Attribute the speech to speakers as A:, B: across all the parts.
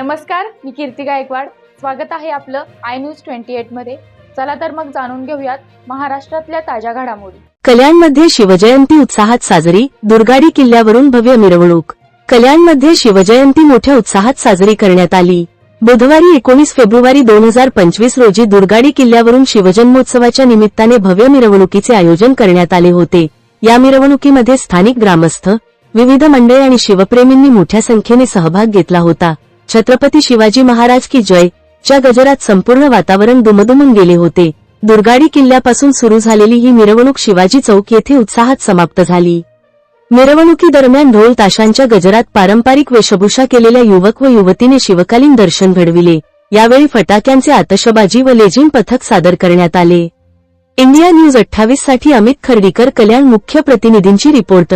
A: नमस्कार मी कीर्ती गायकवाड. स्वागत आहे आपलं आय न्यूज ट्वेंटी एटमध्ये चला तर मग जाणून घेऊयात महाराष्ट्रातल्या ताज्या घडामोडी.
B: कल्याणमध्ये शिवजयंती उत्साहात साजरी दुर्गाडी किल्ल्यावरून भव्य मिरवणूक. कल्याणमध्ये शिवजयंती मोठ्या उत्साहात साजरी करण्यात आली. बुधवारी एकोणीस फेब्रुवारी दोन हजार पंचवीस रोजी दुर्गाडी किल्ल्यावरून शिवजन्मोत्सवाच्या निमित्ताने भव्य मिरवणुकीचे आयोजन करण्यात आले होते. या मिरवणुकीमध्ये स्थानिक ग्रामस्थ विविध मंडळे आणि शिवप्रेमींनी मोठ्या संख्येने सहभाग घेतला होता. छत्रपती शिवाजी महाराज की जय. च्या गजरात संपूर्ण वातावरण दुमदुमून गेले होते. दुर्गाडी किल्ल्यापासून सुरू झालेली ही मिरवणूक शिवाजी चौक येथे उत्साहात समाप्त झाली. मिरवणुकीदरम्यान ढोल ताशांच्या गजरात पारंपरिक वेशभूषा केलेल्या युवक व युवतीने शिवकालीन दर्शन घडविले. यावेळी फटाक्यांचे आतषबाजी व लेझिम पथक सादर करण्यात आले. इंडिया न्यूज अठ्ठावीससाठी अमित खर्डीकर कल्याण मुख्य प्रतिनिधींची रिपोर्ट.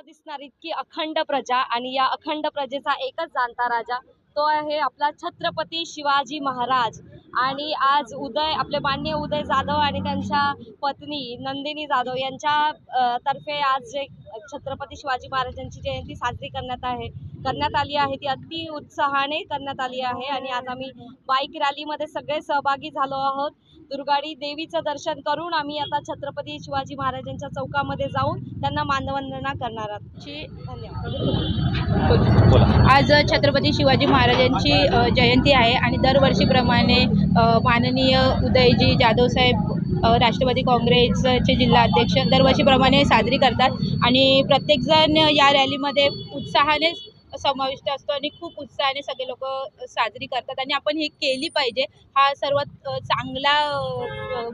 C: दिसणार इतकी अखंड प्रजा आणि या अखंड प्रजेचा एकच जाणता राजा तो आहे आपला छत्रपती शिवाजी महाराज. आणि आज उदय आपले मान्य उदय जाधव आणि त्यांच्या पत्नी नंदिनी जाधव यांच्या तर्फे आज जे छत्रपती शिवाजी महाराजांची जयंती साजरी करण्यात आहे. करण्यात आली आहे. ती अति उत्साहाने करण्यात आली आहे. आणि आज आम्ही बाईक रॅलीमध्ये सगळे सहभागी झालो आहोत. दुर्गाडी देवीचं दर्शन करून आम्ही आता छत्रपती शिवाजी महाराजांच्या चौकामध्ये जाऊन त्यांना मानवंदना करणार धन्यवाद.
D: आज छत्रपती शिवाजी महाराजांची जयंती आहे आणि दरवर्षीप्रमाणे माननीय उदयजी जाधव साहेब राष्ट्रवादी काँग्रेसचे जिल्हा अध्यक्ष दरवर्षीप्रमाणे साजरी करतात. आणि प्रत्येकजण या रॅलीमध्ये उत्साहाने समाविष्ट असतो आणि खूप उत्साहाने सगळे लोक साजरी करतात. आणि आपण ही केली पाहिजे. हा सर्वात चांगला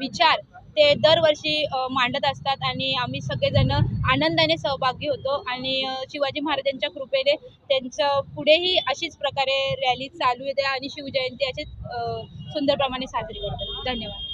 D: विचार ते दरवर्षी मांडत असतात. आणि आम्ही सगळेजण आनंदाने सहभागी होतो. आणि शिवाजी महाराजांच्या कृपेने त्यांचं पुढेही अशीच प्रकारे रॅली चालू येते आणि शिवजयंती अशीच सुंदरप्रमाणे साजरी करतात. धन्यवाद.